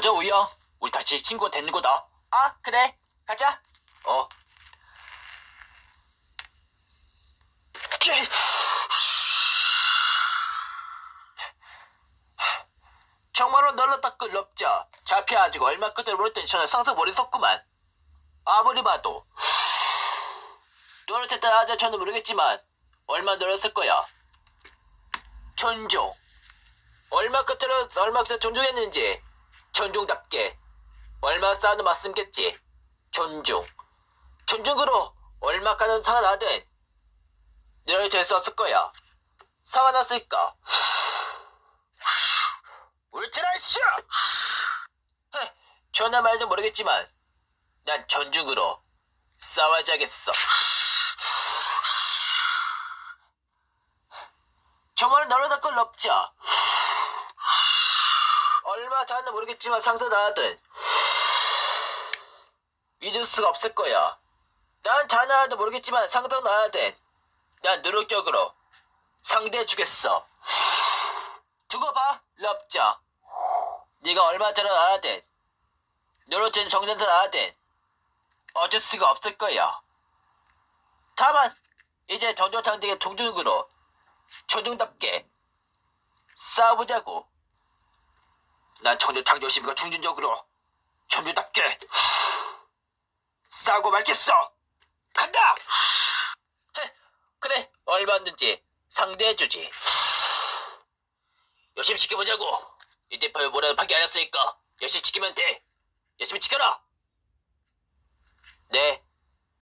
가자 우영 우리 다시 친구가 되는 거다. 아 그래. 가자. 어. 정말로 널렀다 끌럽자. 잡혀가지고 얼마 끝을 모르던 저는 상상 머리섰구만. 아무리 봐도. 노릇했다 하자 저는 모르겠지만 얼마 늘었을 거야? 존중 얼마 끝으로 얼마 끝에 존중했는지 존중답게. 얼마 쌓아도 맞습겠지? 존중. 존중으로 얼마 가는 상을 하든 너를 될수 없을 거야. 상가 났을까. 울트라쇼 전화 말도 모르겠지만 난 존중으로 싸워야겠어. 정말 너를 닦을 럽자 얼마 전는 모르겠지만 상사 나하든 잊을 수가 없을 거야. 난 자나도 모르겠지만 상사 나하든 난 노력적으로 상대해 주겠어. 두고 봐 럽자. 네가 얼마 전에 나하든 노력전 정년도 나하든 어쩔 수가 없을 거야. 다만 이제 정조탕되게 존중으로 존중답게 싸워보자고 난 청조탕조심과 중준적으로 존중답게 싸우고 말겠어. 간다! 헤, 그래 얼마든지 상대해주지. 열심히 지켜보자고. 이때 별 뭐라도 파기 안 했으니까 열심히 지키면 돼. 열심히 지켜라. 네